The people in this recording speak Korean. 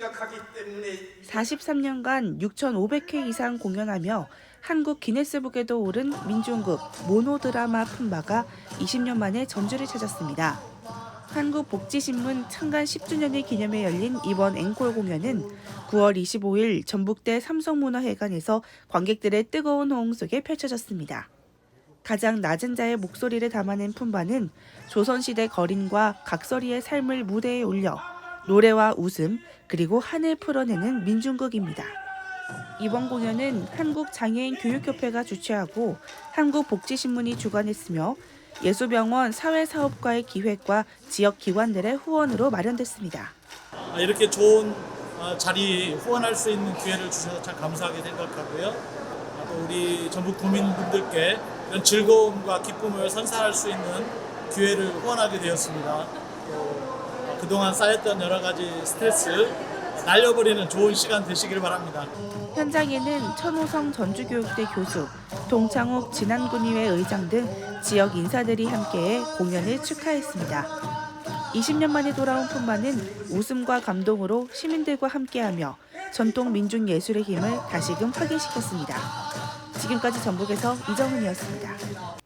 생각하기 때문에 43년간 6,500회 이상 공연하며 한국 기네스북에도 오른 민중극 모노드라마 품바가 20년 만에 전주를 찾았습니다. 한국복지신문 창간 10주년을 기념해 열린 이번 앵콜 공연은 9월 25일 전북대 삼성문화회관에서 관객들의 뜨거운 호응 속에 펼쳐졌습니다. 가장 낮은 자의 목소리를 담아낸 품바는 조선시대 거린과 각설이의 삶을 무대에 올려 노래와 웃음 그리고 한을 풀어내는 민중극입니다. 이번 공연은 한국장애인 교육협회가 주최하고 한국복지신문이 주관했으며 예수병원 사회사업과의 기획과 지역 기관들의 후원으로 마련됐습니다. 아, 이렇게 좋은 아, 자리 후원할 수 있는 기회를 주셔서 참 감사하게 생각하고요. 아, 또 우리 전북 국민분들께 이런 즐거움과 기쁨을 선사할 수 있는 기회를 후원하게 되었습니다. 그동안 쌓였던 여러 가지 스트레스 날려버리는 좋은 시간 되시길 바랍니다. 현장에는 천호성 전주교육대 교수, 동창욱 진안군의회 의장 등 지역 인사들이 함께해 공연을 축하했습니다. 20년 만에 돌아온 품바는 웃음과 감동으로 시민들과 함께하며 전통 민중 예술의 힘을 다시금 확인시켰습니다. 지금까지 전북에서 이정은이었습니다.